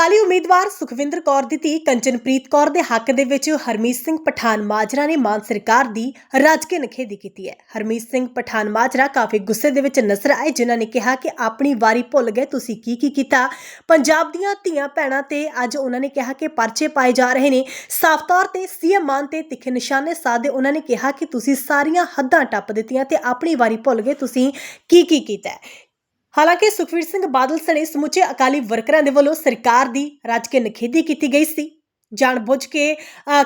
ਅਕਾਲੀ ਉਮੀਦਵਾਰ ਸੁਖਵਿੰਦਰ ਕੌਰ ਦੀ ਧੀ ਕੰਚਨਪ੍ਰੀਤ ਕੌਰ ਦੇ ਹੱਕ ਦੇ ਵਿੱਚ ਹਰਮੀਤ ਸਿੰਘ ਪਠਾਨ ਮਾਜਰਾ ਨੇ ਮਾਨ ਸਰਕਾਰ ਦੀ ਰਾਜਕੀय ਨਖੇਦੀ ਕੀਤੀ ਹੈ। ਹਰਮੀਤ ਸਿੰਘ ਪਠਾਨ ਮਾਜਰਾ ਕਾਫੀ ਗੁੱਸੇ ਦੇ ਵਿੱਚ ਨਜ਼ਰ ਆਏ, ਜਿਨ੍ਹਾਂ ਨੇ ਕਿਹਾ ਕਿ ਆਪਣੀ ਵਾਰੀ ਭੁੱਲ ਗਏ, ਤੁਸੀਂ ਕੀ ਕੀ ਕੀਤਾ? ਪੰਜਾਬ ਦੀਆਂ ਧੀਆਂ ਭੈਣਾਂ ਤੇ ਅੱਜ ਉਹਨਾਂ ਨੇ ਕਿਹਾ ਕਿ ਪਰਚੇ ਪਾਏ ਜਾ ਰਹੇ ਨੇ। ਸਾਫ਼ ਤੌਰ ਤੇ ਸੀਐਮ ਮਾਨ ਤੇ ਤਿੱਖੇ ਨਿਸ਼ਾਨੇ ਸਾਧੇ ਉਹਨਾਂ ਨੇ ਕਿਹਾ ਕਿ ਤੁਸੀਂ ਸਾਰੀਆਂ ਹੱਦਾਂ ਟੱਪ ਦਿੱਤੀਆਂ ਤੇ ਆਪਣੀ ਵਾਰੀ ਭੁੱਲ ਗਏ, ਤੁਸੀਂ ਕੀ ਕੀ ਕੀਤਾ ਹਾਲਾਂਕਿ ਸੁਖਵੀਰ ਸਿੰਘ ਬਾਦਲ ਸਣੇ ਸਮੁੱਚੇ ਅਕਾਲੀ ਵਰਕਰਾਂ ਦੇ ਵੱਲੋਂ ਸਰਕਾਰ ਦੀ ਰੱਜ ਕੇ ਨਖੇਦੀ ਕੀਤੀ ਗਈ ਸੀ। ਜਾਣਬੁੱਝ ਕੇ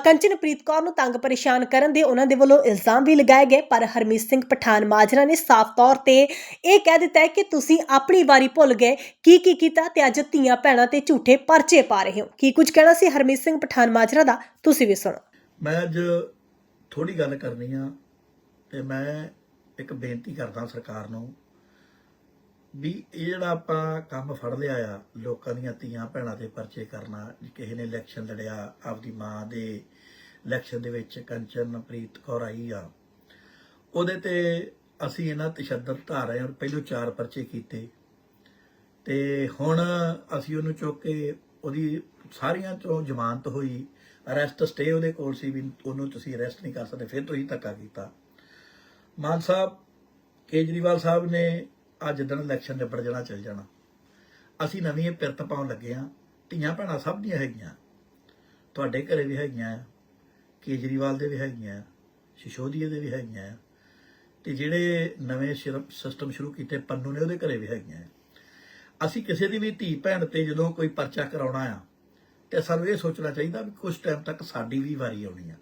ਕੰਚਨਪ੍ਰੀਤ ਕੌਰ ਨੂੰ ਤੰਗ ਪਰੇਸ਼ਾਨ ਕਰਨ ਦੇ ਉਹਨਾਂ ਦੇ ਵੱਲੋਂ ਇਲਜ਼ਾਮ ਵੀ ਲਗਾਏ ਗਏ, ਪਰ ਹਰਮੀਤ ਸਿੰਘ ਪਠਾਨ ਮਾਜਰਾ ਨੇ ਸਾਫ਼ ਤੌਰ ਤੇ ਇਹ ਕਹਿ ਦਿੱਤਾ ਹੈ ਕਿ ਤੁਸੀਂ ਆਪਣੀ ਵਾਰੀ ਭੁੱਲ ਗਏ, ਕੀ ਕੀ ਕੀਤਾ ਤੇ ਅੱਜ ਧੀਆਂ ਭੈਣਾਂ ਤੇ ਝੂਠੇ ਪਰਚੇ ਪਾ ਰਹੇ ਹੋ। ਕੀ ਕੁਝ ਕਹਿਣਾ ਸੀ ਹਰਮੀਤ ਸਿੰਘ ਪਠਾਨ ਮਾਜਰਾ ਦਾ? ਤੁਸੀਂ ਵੀ ਸੁਣੋ। ਮੈਂ ਅੱਜ ਥੋੜੀ ਗੱਲ ਕਰਨੀ ਆ ਤੇ ਮੈਂ ਇੱਕ ਬੇਨਤੀ ਕਰਦਾ ਸਰਕਾਰ ਨੂੰ ਵੀ ਇਹ ਜਿਹੜਾ ਆਪਾਂ ਕੰਮ ਫੜ ਲਿਆ ਆ, ਲੋਕਾਂ ਦੀਆਂ ਧੀਆਂ ਭੈਣਾਂ ਤੇ ਪਰਚੇ ਕਰਨਾ, ਕਿਸੇ ਨੇ ਇਲੈਕਸ਼ਨ ਲੜਿਆ, ਆਪਦੀ ਮਾਂ ਦੇ ਇਲੈਕਸ਼ਨ ਦੇ ਵਿੱਚ ਕੰਚਨਪ੍ਰੀਤ ਕੌਰ ਆਈ ਆ, ਉਹਦੇ ਤੇ ਅਸੀਂ ਇਹਨਾਂ ਤਸ਼ੱਦਦ ਧਾਰ ਰਹੇ ਹਾਂ ਪਹਿਲੋਂ ਚਾਰ ਪਰਚੇ ਕੀਤੇ। ਤੇ ਹੁਣ ਅਸੀਂ ਉਹਨੂੰ ਚੁੱਕ ਕੇ ਉਹਦੀ ਸਾਰੀਆਂ ਤੋਂ ਜ਼ਮਾਨਤ ਹੋਈ ਅਰੈਸਟ ਸਟੇ ਉਹਦੇ ਕੋਲ ਸੀ ਵੀ ਉਹਨੂੰ ਤੁਸੀਂ ਅਰੈਸਟ ਨਹੀਂ ਕਰ ਸਕਦੇ, ਫਿਰ ਤੁਸੀਂ ਧੱਕਾ ਕੀਤਾ। ਮਾਨ ਸਾਹਿਬ ਕੇਜਰੀਵਾਲ ਸਾਹਿਬ ਨੇ ਅੱਜ ਦਿਨ ਇਲੈਕਸ਼ਨ ਨਿਬੜ ਜਾਣਾ, ਚੱਲ ਜਾਣਾ। ਅਸੀਂ ਨਵੀਂ ਪਿਰਤ ਪਾਉਣ ਲੱਗੇ ਆ ਧੀਆਂ ਭੈਣਾਂ ਸਭ ਦੀਆਂ ਹੈਗੀਆਂ। ਤੁਹਾਡੇ ਘਰੇ ਵੀ ਹੈਗੀਆਂ ਆ ਕੇਜਰੀਵਾਲ ਦੇ ਵੀ ਹੈਗੀਆਂ ਆ ਸ਼ਿਸ਼ੋਦੀਏ ਦੇ ਵੀ ਹੈਗੀਆਂ। ਆ ਤੇ ਜਿਹੜੇ ਨਵੇਂ ਸਿਸਟਮ ਸ਼ੁਰੂ ਕੀਤੇ, ਪੰਨੂ ਨੇ ਉਹਦੇ ਘਰੇ ਵੀ ਹੈਗੀਆਂ। ਆ ਅਸੀਂ ਕਿਸੇ ਦੀ ਵੀ ਧੀ ਭੈਣ ਤੇ ਜਦੋਂ ਕੋਈ ਪਰਚਾ ਕਰਾਉਣਾ ਆ, ਤੇ ਸਾਨੂੰ ਇਹ ਸੋਚਣਾ ਚਾਹੀਦਾ ਵੀ ਕੁਝ ਟਾਈਮ ਤੱਕ ਸਾਡੀ ਵੀ ਵਾਰੀ ਆਉਣੀ ਆ।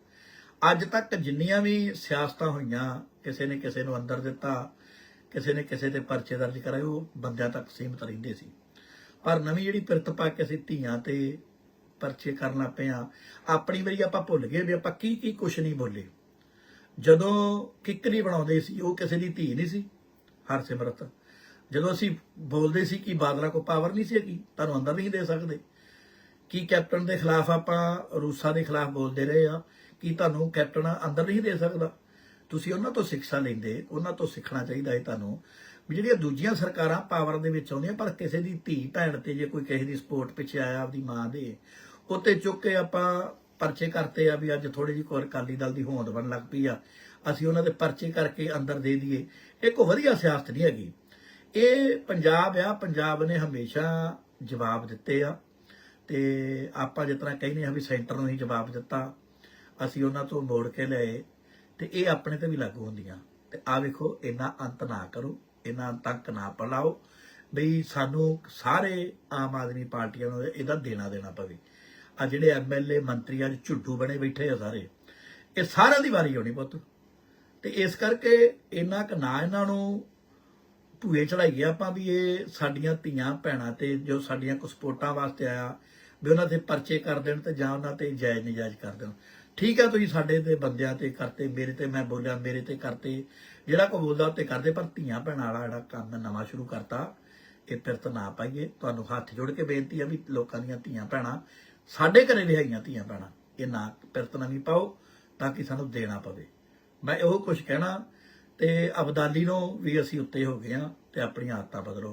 ਅੱਜ ਤੱਕ ਜਿੰਨੀਆਂ ਵੀ ਸਿਆਸਤਾਂ ਹੋਈਆਂ, ਕਿਸੇ ਨੇ ਕਿਸੇ ਨੂੰ ਅੰਦਰ ਦਿੱਤਾ ਕਿਸੇ ਨੇ ਕਿਸੇ ਤੇ ਪਰਚੇ ਦਰਜ ਕਰਾਏ, ਉਹ ਬੰਦਿਆਂ ਤੱਕ ਸੀਮਤ ਰਹਿੰਦੇ ਸੀ। ਪਰ ਨਵੀਂ ਜਿਹੜੀ ਪਿਰਤ ਪਾ ਕੇ ਅਸੀਂ ਧੀਆਂ ਤੇ ਪਰਚੇ ਕਰਨ ਲੱਗ ਪਏ ਆ ਆਪਣੀ ਵਾਰੀ ਆਪਾਂ ਭੁੱਲ ਗਏ ਵੀ ਆਪਾਂ ਕੀ ਕੀ ਕੁਛ ਨਹੀਂ ਬੋਲੇ। ਜਦੋਂ ਕਿੱਕਰੀ ਬਣਾਉਂਦੇ ਸੀ, ਉਹ ਕਿਸੇ ਦੀ ਧੀ ਨਹੀਂ ਸੀ, ਹਰਸਿਮਰਤ। ਜਦੋਂ ਅਸੀਂ ਬੋਲਦੇ ਸੀ ਕਿ ਬਾਦਲਾ ਕੋ ਪਾਵਰ ਨਹੀਂ ਸੀ ਹੈਗੀ, ਤੁਹਾਨੂੰ ਅੰਦਰ ਨਹੀਂ ਦੇ ਸਕਦੇ। ਕੀ ਕੈਪਟਨ ਦੇ ਖਿਲਾਫ ਆਪਾਂ ਰੂਸਾ ਦੇ ਖਿਲਾਫ ਬੋਲਦੇ ਰਹੇ ਆ, ਕਿ ਤੁਹਾਨੂੰ ਕੈਪਟਨ ਅੰਦਰ ਨਹੀਂ ਦੇ ਸਕਦਾ। ਤੁਸੀਂ ਉਹਨਾਂ ਤੋਂ ਸਿੱਖਿਆ ਲੈਂਦੇ, ਉਹਨਾਂ ਤੋਂ ਸਿੱਖਣਾ ਚਾਹੀਦਾ ਹੈ ਤੁਹਾਨੂੰ ਵੀ ਜਿਹੜੀਆਂ ਦੂਜੀਆਂ ਸਰਕਾਰਾਂ ਪਾਵਰ ਦੇ ਵਿੱਚ ਆਉਂਦੀਆਂ, ਪਰ ਕਿਸੇ ਦੀ ਧੀ ਭੈਣ ਤੇ ਜੇ ਕੋਈ ਕਿਸੇ ਦੀ ਸਪੋਰਟ ਪਿੱਛੇ ਆਇਆ ਆਪਦੀ ਮਾਂ ਦੇ, ਉੱਤੇ ਚੁੱਕ ਕੇ ਆਪਾਂ ਪਰਚੇ ਕਰਤੇ ਆ ਵੀ ਅੱਜ ਥੋੜੀ ਜਿਹੀ ਕੋਰ ਅਕਾਲੀ ਦਲ ਦੀ ਹੋਂਦ ਬਣ ਲੱਗ ਪਈ ਆ, ਅਸੀਂ ਉਹਨਾਂ ਦੇ ਪਰਚੇ ਕਰਕੇ ਅੰਦਰ ਦੇ ਦਈਏ। ਇਹ ਕੋਈ ਵਧੀਆ ਸਿਆਸਤ ਨਹੀਂ ਹੈਗੀ। ਇਹ ਪੰਜਾਬ ਆ, ਪੰਜਾਬ ਨੇ ਹਮੇਸ਼ਾ ਜਵਾਬ ਦਿੱਤੇ ਆ ਤੇ ਆਪਾਂ ਜਿਸ ਤਰ੍ਹਾਂ ਕਹਿੰਦੇ ਆ ਵੀ ਸੈਂਟਰ ਨੂੰ ਹੀ ਜਵਾਬ ਦਿੱਤਾ। ਅਸੀਂ ਉਹਨਾਂ ਤੋਂ ਮੋੜ ਕੇ ਲਏ। ਤੇ ਇਹ ਆਪਣੇ ਤੇ ਵੀ ਲਾਗੂ ਹੁੰਦੀਆਂ। ਤੇ ਆ ਵੇਖੋ ਇਹਨਾਂ ਅੰਤ ਨਾ ਕਰੋ ਇਹਨਾਂ ਤੱਕ ਨਾ ਪਲਾਓ ਬਈ ਸਾਨੂੰ ਸਾਰੇ ਆਮ ਆਦਮੀ ਪਾਰਟੀਆਂ ਨੂੰ ਇਹਦਾ ਦੇਣਾ ਦੇਣਾ ਪਵੇ। ਆ ਜਿਹੜੇ ਐਮਐਲਏ ਮੰਤਰੀ ਅੱਜ ਝੁੱਡੂ ਬਣੇ ਬੈਠੇ ਆ ਸਾਰੇ, ਇਹ ਸਾਰਿਆਂ ਦੀ ਵਾਰੀ ਆਉਣੀ ਪੁੱਤ। ਤੇ ਇਸ ਕਰਕੇ ਇਹਨਾਂ ਕੁ ਨਾ ਇਹਨਾਂ ਨੂੰ ਭੂਏ ਚੜਾਈਏ ਆਪਾਂ ਵੀ ਇਹ ਸਾਡੀਆਂ ਧੀਆਂ ਭੈਣਾਂ ਤੇ ਜੋ ਸਾਡੀਆਂ ਕੁਸਪੋਟਾਂ ਵਾਸਤੇ ਆਇਆ, ਵੀ ਉਹਨਾਂ ਤੇ ਪਰਚੇ ਕਰ ਦੇਣ ਤੇ ਜਾਂ ਉਹਨਾਂ ਤੇ ਜਾਇਜ਼ ਨਜਾਇਜ਼ ਕਰ ਦੇਣ। ਠੀਕ ਹੈ ਤੁਸੀਂ ਸਾਡੇ ਤੇ ਬੰਦਿਆਂ ਤੇ ਕਰਤੇ, ਮੇਰੇ ਤੇ ਮੈਂ ਬੋਲਿਆ, ਮੇਰੇ ਤੇ ਕਰਤੇ। ਜਿਹੜਾ ਕੋ ਬੋਲਦਾ ਤੇ ਕਰਦੇ, ਪਰ ਧੀਆਂ ਭੈਣਾਂ ਵਾਲਾ ਜਿਹੜਾ ਕੰਮ ਨਵਾਂ ਸ਼ੁਰੂ ਕਰਤਾ, ਇਹ ਪਿਰਤ ਨਾ ਪਾਈਏ। ਤੁਹਾਨੂੰ ਹੱਥ ਜੋੜ ਕੇ ਬੇਨਤੀ ਆ ਵੀ ਲੋਕਾਂ ਦੀਆਂ ਧੀਆਂ ਭੈਣਾਂ, ਸਾਡੇ ਘਰੇ ਲਿਆਈਆਂ ਧੀਆਂ ਭੈਣਾਂ, ਇਹ ਨਾ ਪਿਰਤ ਨਵੀਂ ਪਾਓ ਤਾਂ ਕਿ ਸਾਨੂੰ ਦੇਣਾ ਪਵੇ। ਮੈਂ ਉਹ ਕੁਝ ਕਹਿਣਾ ਤੇ ਅਬਦਾਲੀ ਨੂੰ ਵੀ ਅਸੀਂ ਉੱਤੇ ਹੋ ਗਏ ਆ ਤੇ ਆਪਣੀਆਂ ਆਦਤਾਂ ਬਦਲੋ।